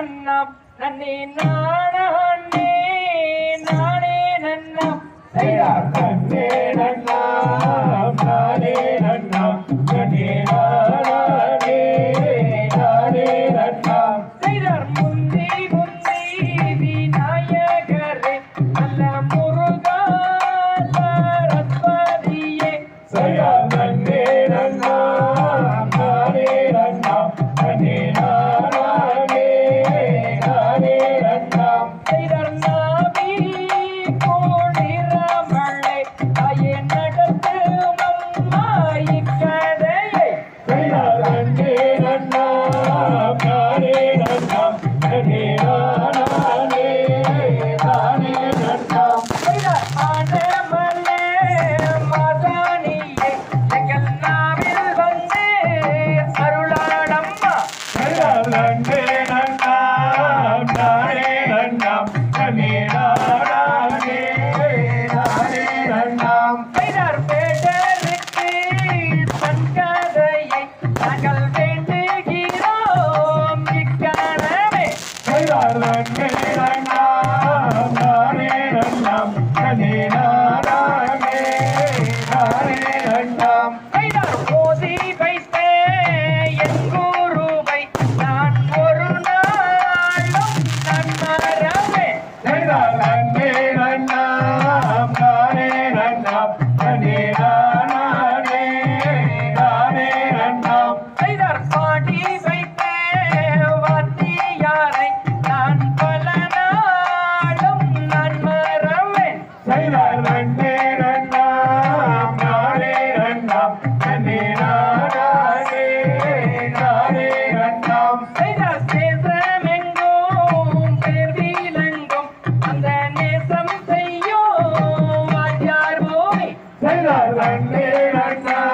நன்னா நன்னே நானே நானே நன்னா கண்ணே நன்னா Hey, I learned, hey, I know. Bye.